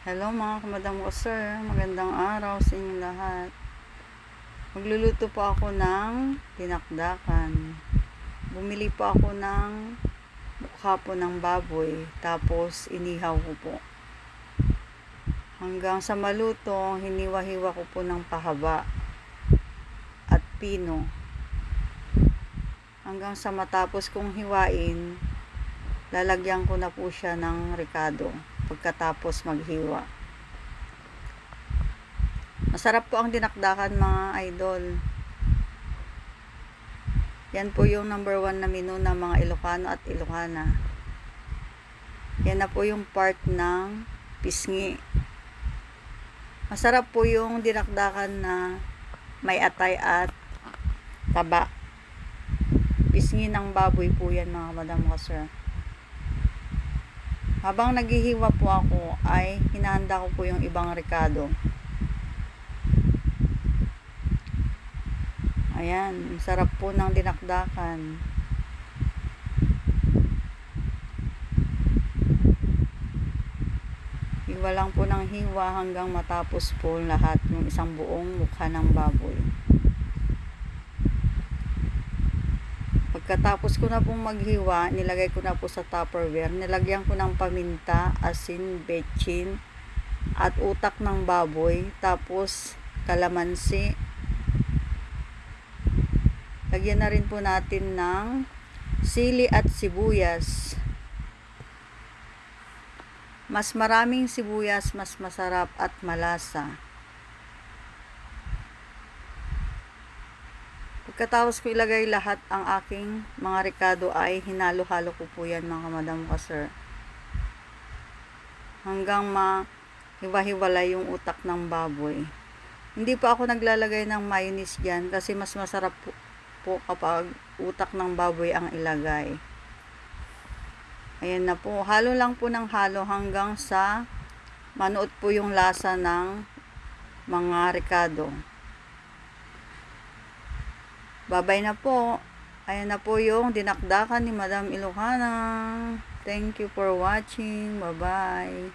Hello mga kamadam ko sir, magandang araw sa inyong lahat. Magluluto po ako ng tinakdakan. Bumili po ako ng mukha po ng baboy, tapos inihaw ko po. Hanggang sa maluto, hiniwa-hiwa ko po ng pahaba at pino. Hanggang sa matapos kong hiwain, lalagyan ko na po siya ng ricado pagkatapos maghiwa. Masarap po ang dinakdakan mga idol. Yan po yung number one na menu ng mga Ilocano at Ilocana. Yan na po yung part ng pisngi. Masarap po yung dinakdakan na may atay at taba. Pisngi ng baboy po yan mga madam ko sir. Habang naghihiwa po ako ay hinahanda ko po yung ibang rekado. Ayan, sarap po ng dinakdakan. Hiwa lang po ng hiwa hanggang matapos po lahat ng isang buong mukha ng baboy. Pagkatapos ko na pong maghiwa, nilagay ko na po sa tupperware. Nilagyan ko ng paminta, asin, betchin, at utak ng baboy. Tapos, kalamansi. Lagyan na rin po natin ng sili at sibuyas. Mas maraming sibuyas, mas masarap at malasa. Pagkatapos ko ilagay lahat ang aking mga rekado ay hinalo-halo ko po yan mga kamadam ko sir. Hanggang ma-hiwa-hiwala yung utak ng baboy. Hindi pa ako naglalagay ng mayonnaise dyan kasi mas masarap po, po kapag utak ng baboy ang ilagay. Ayan na po. Halo lang po ng halo hanggang sa manuot po yung lasa ng mga rekado. Babay na po. Ayan na po yung dinakdakan ni Madam Ilocana. Thank you for watching. Bye-bye.